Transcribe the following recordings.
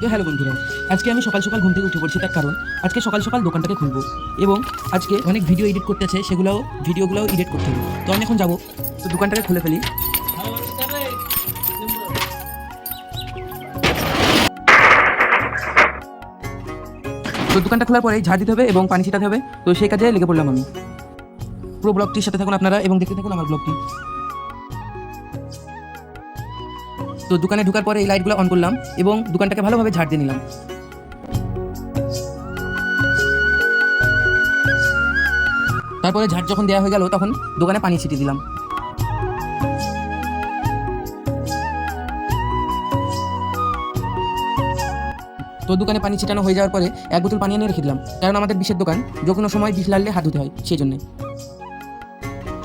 তো হ্যালো বন্ধুরা, আজকে আমি সকাল সকাল ঘুম থেকে উঠে পড়ছি, তার কারণ আজকে সকাল সকাল দোকানটাকে খুলবো এবং আজকে অনেক ভিডিও এডিট করতে আছে, সেগুলোও ভিডিওগুলোও এডিট করতে হবে। তো আমি এখন যাব, তো দোকানটাকে খুলে ফেলি। তো দোকানটা খোলার পরে ঝাড় দিতে হবে এবং পানি ছিটাতে হবে, তো সেই কাজে লেগে পড়লাম আমি। পুরো ব্লগটির সাথে থাকুন আপনারা এবং দেখতে থাকুন আমার ব্লগটি তো দোকানে ঢোকার পরে এই লাইটগুলো অন করলাম এবং দোকানটাকে ভালোভাবে ঝাড় দিয়ে নিলাম। তারপরে ঝাড় যখন দেওয়া হয়ে গেল, তখন দোকানে পানি ছিটিয়ে দিলাম। তো দোকানে পানি ছিটানো হয়ে যাওয়ার পরে এক বোতল পানি এনে রেখে দিলাম। কারণ আমাদের বিষের দোকান যে কোনো সময় বিষ লাগলে হাত ধুতে হয়, সেই জন্যে।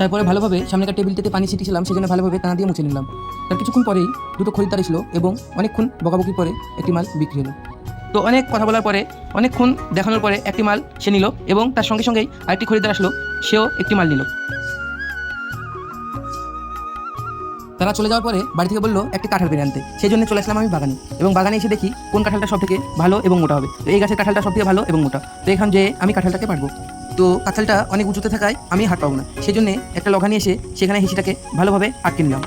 তারপরে ভালোভাবে সামনেকার টেবিলটাতে পানি ছিটিয়েছিলাম সেজন্য ভালোভাবে টানা দিয়ে মুছে নিলাম। তার কিছুক্ষণ পরেই দুটো খরিদ্দার এসলো এবং অনেকক্ষণ বকাবকি পরে একটি মাল বিক্রি হলো। তো অনেক কথা বলার পরে, অনেকক্ষণ দেখানোর পরে একটি মাল সে নিল এবং তার সঙ্গে সঙ্গেই আরেকটি খরিদ্দার আসলো, সেও একটি মাল নিল। তারা চলে যাওয়ার পরে বাড়ি থেকে বলল, একটি কাঁঠাল পেরে আনতে। সেই জন্য চলে আসলাম আমি বাগানে এবং বাগানে এসে দেখি কোন কাঁঠালটা সব থেকে ভালো এবং মোটা হবে। তো এই গাছের কাঁঠালটা সব থেকে ভালো এবং মোটা। তো এখান যে আমি কাঁঠালটাকে পারব তো কাঁঠালটা অনেক উঁচুতে থাকায় আমি হাত পাবো না। সেই জন্যে একটা লগা নিয়ে এসে সেখানে হিসিটাকে ভালোভাবে আটকে নিলাম।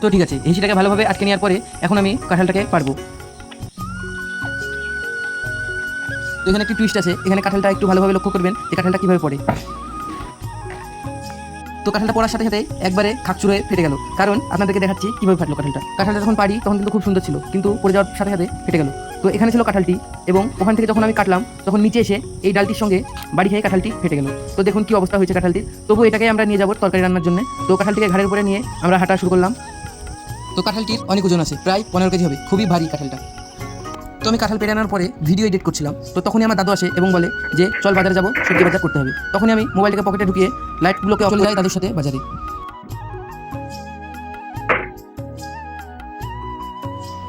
তো ঠিক আছে হিসিটাকে ভালোভাবে আটকে নেওয়ার পরে এখন আমি কাঁঠালটাকে পারব এখানে একটি টুইস্ট আছে, এখানে কাঁঠালটা একটু ভালোভাবে লক্ষ্য করবেন যে কাঁঠালটা কীভাবে পড়ে। তো কাঁঠালটা পড়ার সাথে সাথে একবারে খাকচুর হয়ে ফেটে গেল। কারণ আপনাদেরকে দেখাচ্ছি কীভাবে ফাটলো কাঁঠালটা। কাঁঠালটা যখন পারি তখন কিন্তু খুব সুন্দর ছিল, কিন্তু পড়ে যাওয়ার সাথে সাথে ফেটে গেল। তো এখানে ছিল কাঁঠালটি এবং ওখান থেকে যখন আমি কাটলাম, তখন নিচে এসে এই ডালটির সঙ্গে বাড়ি খেয়ে কাঁঠালটি ফেটে গেল। তো দেখুন কি অবস্থা হয়েছে কাঁঠালটির। তবু এটাকে আমরা নিয়ে যাব তরকারি রান্নার জন্য। তো কাঁঠালটিকে ঘাড়ের উপরে নিয়ে আমরা হাঁটা শুরু করলাম। তো কাঁঠালটির অনেক ওজন আছে, প্রায় পনেরো কেজি হবে। খুবই ভারী কাঁঠালটা। তো আমি কাঁঠাল পেরে আনার পরে ভিডিও এডিট করছিলাম। তো তখনই আমার দাদু আসে এবং বলে যে, চল বাজারে যাব, সবজি বাজার করতে হবে। তখনই আমি মোবাইলটাকে পকেটে ঢুকিয়ে লাইটগুলোকে চলে যাই দাদুর সাথে বাজারে।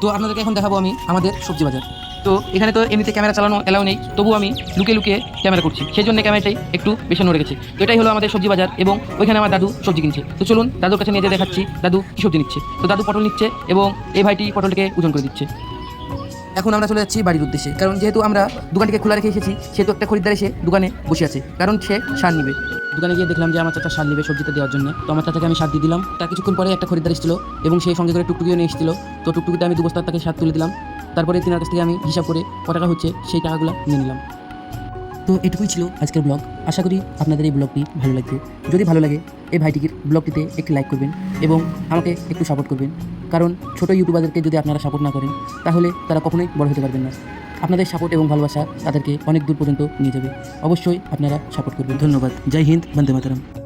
তো আপনাদেরকে এখন দেখাবো আমি আমাদের সবজি বাজার। তো এখানে তো এমনিতে ক্যামেরা চালানো এলাও নেই তবু আমি লুকিয়ে লুকিয়ে ক্যামেরা করছি। সেই জন্য ক্যামেরাটাই একটু বেশি নড়ে গেছে তো এটাই হলো আমাদের সবজি বাজার এবং ওইখানে আমার দাদু সবজি কিনছে। তো চলুন দাদুর কাছে নিয়ে যেয়ে দেখাচ্ছি, দাদু কী সবজি নিচ্ছে। তো দাদু পটল নিচ্ছে এবং এই ভাইটি পটলটাকে ওজন করে দিচ্ছে। এখন আমরা চলে যাচ্ছি বাড়ির উদ্দেশ্যে। কারণ যেহেতু আমরা দোকানটিকে খোলা রেখে এসেছি, সেহেতু একটা খরিদ্দার এসে দোকানে বসে আছে। কারণ সে সার নিবে। দোকানে গিয়ে দেখলাম যে আমার চাচা সার নিবে সবজিটা দেওয়ার জন্য। তো আমার চাচাকে আমি সার দিয়ে দিলাম। তার কিছুক্ষণ পরে একটা খরিদ্দার এসেছিল এবং সেই সঙ্গে করে টুকটুকিও নিয়ে এসেছিল। তো টুকটুকিতে আমি দু বস্তার তাকে সার তুলে দিলাম। তারপরে তিনার কাছ থেকে আমি হিসাব করে ক টাকা হচ্ছে সেই টাকাগুলো নিয়ে নিলাম। তো এটুকুই ছিল আজকের ব্লগ। আশা করি আপনাদের এই ব্লগটি ভালো লাগবে। যদি ভালো লাগে, এই ভাইটির ব্লগটিতে একটি লাইক করবেন এবং আমাকে একটু সাপোর্ট করবেন। কারণ ছোটো ইউটিউবারদেরকে যদি আপনারা সাপোর্ট না করেন, তাহলে তারা কখনোই বড় হতে পারবেন না। আপনাদের সাপোর্ট এবং ভালোবাসা তাদেরকে অনেক দূর পর্যন্ত নিয়ে যাবে। অবশ্যই আপনারা সাপোর্ট করবেন। ধন্যবাদ। জয় হিন্দ, বন্দে মাতারাম।